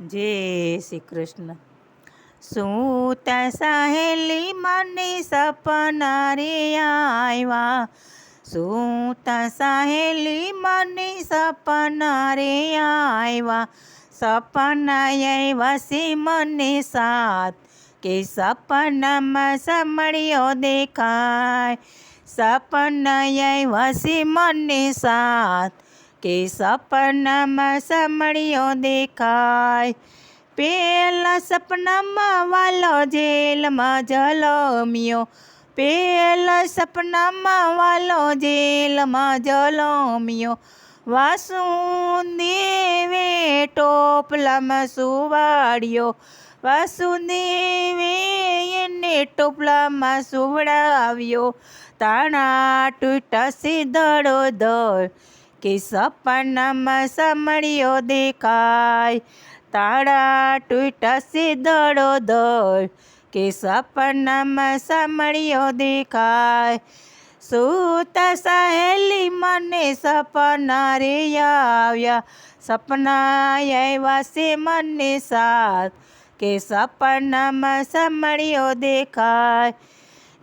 જય શ્રી કૃષ્ણ. સૂત સહેલી મને સપના રે આવ્યા સૂત સહેલી મને સપના રે આવ્યા સપના વસી મને સાથ કે સપનામાં સમળ્યો દેખાય? સપના વસી મને સાથ કે સપનામાં સમળ્યો દેખાય. પેલા સપનામાં વાલો જેલમાં જલમ્યો. પેલા સપનામાં વાલો જેલમાં જલમ્યો. વાસુદેવે ટોપલામાં સુવાડ્યો. વાસુદેવે એને ટોપલામાં સુવડાવ્યો. તાણા તૂટા સીધડો દળ. કે સપનામાં સમળ્યો દેખાય. તાળા તૂટા સીધડો દળ કે સપનામાં સમળ્યો દેખાય. સૂત સહેલી મને સપના રે આવ્યા. સપના આવ્યા છે મને સાથ. કે સપનામાં સમળ્યો દેખાય.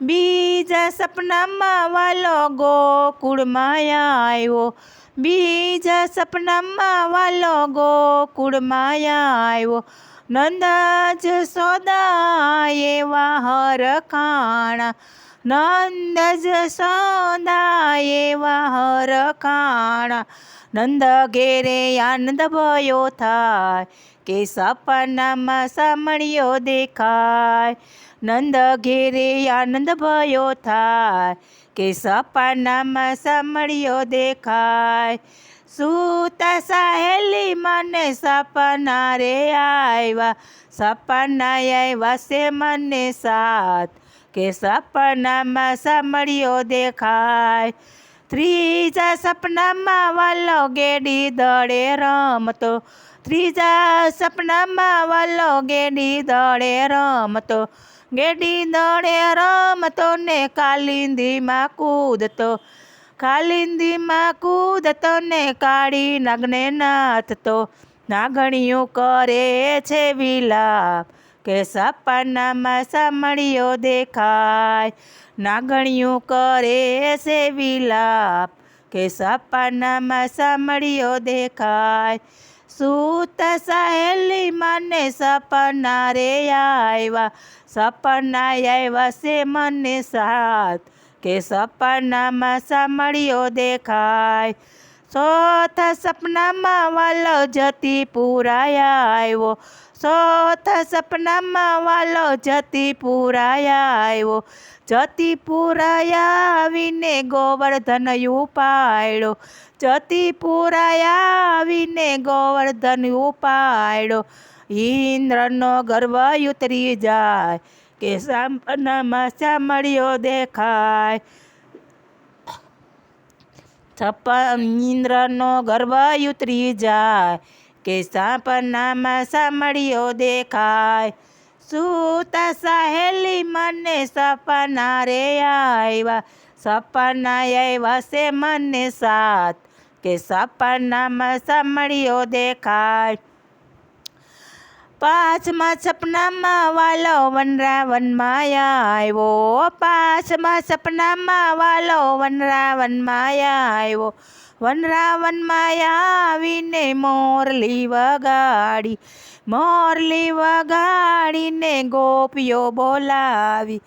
બીજા સપનામાં વાલો ગોકુળમાં આવ્યો બીજા સપનામાં વાલો ગોકુળમાં આવ્યો નંદાજ જ સોદા એવા હરખાણા નંદ જ સોદા એવા હરખાણા નંદ ઘેરે આનંદ ભયો થાય કે સપનામાં સામળ્યો દેખાય નંદ ઘેરે આનંદ ભયો થાય કે સપનામાં સામળ્યો દેખાય સૂતા સહેલી મને સપના રે આવ્યા સપના આવ્યા છે મને સાથ કે સપનામાં સમળ્યો દેખાય. ત્રીજા સપનામાં વાલો ગેડી દળે રમતો. ત્રીજા સપનામાં વાલો ગેડી દળે રમતો. ગેડી દળે રમતો ને કાલિંદીમાં કૂદતો. કાલિંદીમાં કૂદતો ને કાળી નાથ નાથતો નાગણિયું કરે છે વિલાપ. કે સપનામાં સામળ્યો દેખાય. નાગણીયું કરે છે વિલાપ. કે સપનામાં સામળ્યો દેખાય. સૂત સહેલી મને સપના રે આવ્યા સપના આવ્યા છે મને સાથ. કે સપનામાં સામળ્યો દેખાય. સોથા સપનામાં વાલો જતી પુરાયા આવ્યો સોથા સપનામાં વાલો જતી પુરાયા આવ્યો જતી પુરાયા આવીને ગોવર્ધન ઉપાડ્યો. જતી પુરાયા આવીને ગોવર્ધન ઉપાડ્યો. ઇન્દ્રનો ગર્વ ઉતરી જાય. કે સપનામાં સામળ્યો દેખાય છપ ઇન્દ્રનો ગર્વ ઉતરી જાય કે સપનામાં સામળ્યો દેખાય સૂતા સહેલી મને સપના રે આવ્યા સપના આવ્યા છે મને સાથ કે સપનામાં સામળ્યો દેખાય પાંચમા સપનામાં વાલો વનરાવનમાં આવ્યો. પાંચમાં સપનામાં વાલો વનરાવનમાં આવ્યો. વનરાવનમાં આવીને મોરલી વગાડી. મોરલી વગાડીને ગોપીઓ બોલાવી.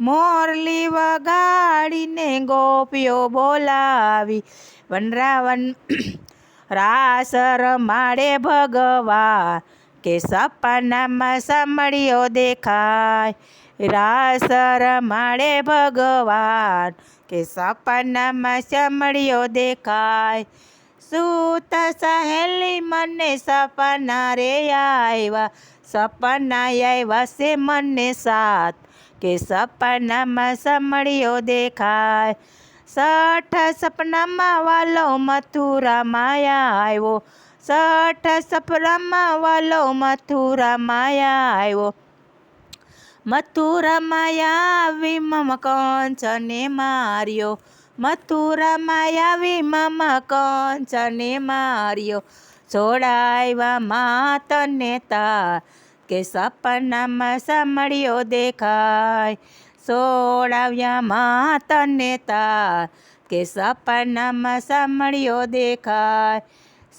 મોરલી વગાડીને ગોપીઓ બોલાવી. વનરાવન રાસ રમાડે ભગવાન. કે સપનામાં સાંભળ્યો દેખાય. રાસ રમાડે ભગવાન કે સપનામાં સાંભળ્યો દેખાય. સૂતા સહેલી મને સપના રે આવ્યા. સપના આવ્યા છે મને સાથ કે સપનામાં સાંભળ્યો દેખાય. સઠ સપનામાં વાલો મથુરામાં આવ્યો. સઠ સફરામાં વાલો મથુરામાં આવ્યો. મથુરામાં આવી મમ કંચને માર્યો. મથુરામાં આવી મમ કંચને માર્યો. છોડાવ્યા માં તને તા કે સપનામાં સાંભળ્યો દેખાય. સોડાવ્યા માં તને તા કે સપનામાં સાંભળ્યો દેખાય.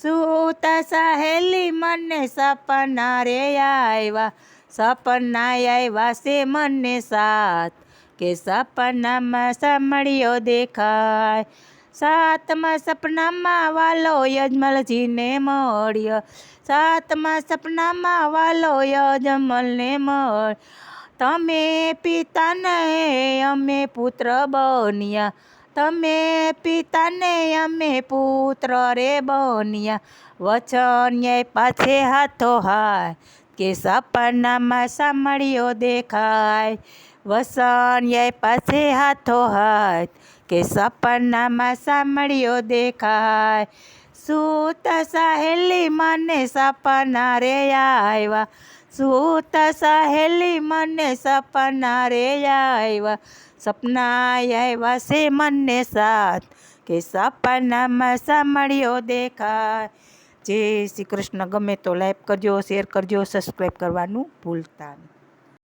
સૂતા સહેલી મને સપના રે આવ્યા સપના આવ્યા છે મને સાથ કે સપનામાં સાંભળ્યો દેખાય. સાતમા સપનામાં વાલો યજમલજીને મળ્યો. સાતમા સપનામાં વાલો યજમલને મળ તમે પિતા ને અમે પુત્ર બન્યા. તમે પિતાને અમે પુત્ર રે બન્યા. વચન પાછે હાથો હાય, કે સપનામાં સાંભળ્યો દેખાય. વસન પાછે હાથો હાથ કે સપનામાં સાંભળ્યો દેખાય. સૂત સહેલી મને સપના રે આવ્યા સૂત સહેલી મને સપના રે આવ્યા સપના આવ્યા છે મને સાથ કે સપનામાં સાંભળ્યો દેખાય. જય શ્રી કૃષ્ણ. ગમે તો લાઈક કરજો શેર કરજો સબસ્ક્રાઈબ કરવાનું ભૂલતા નહીં.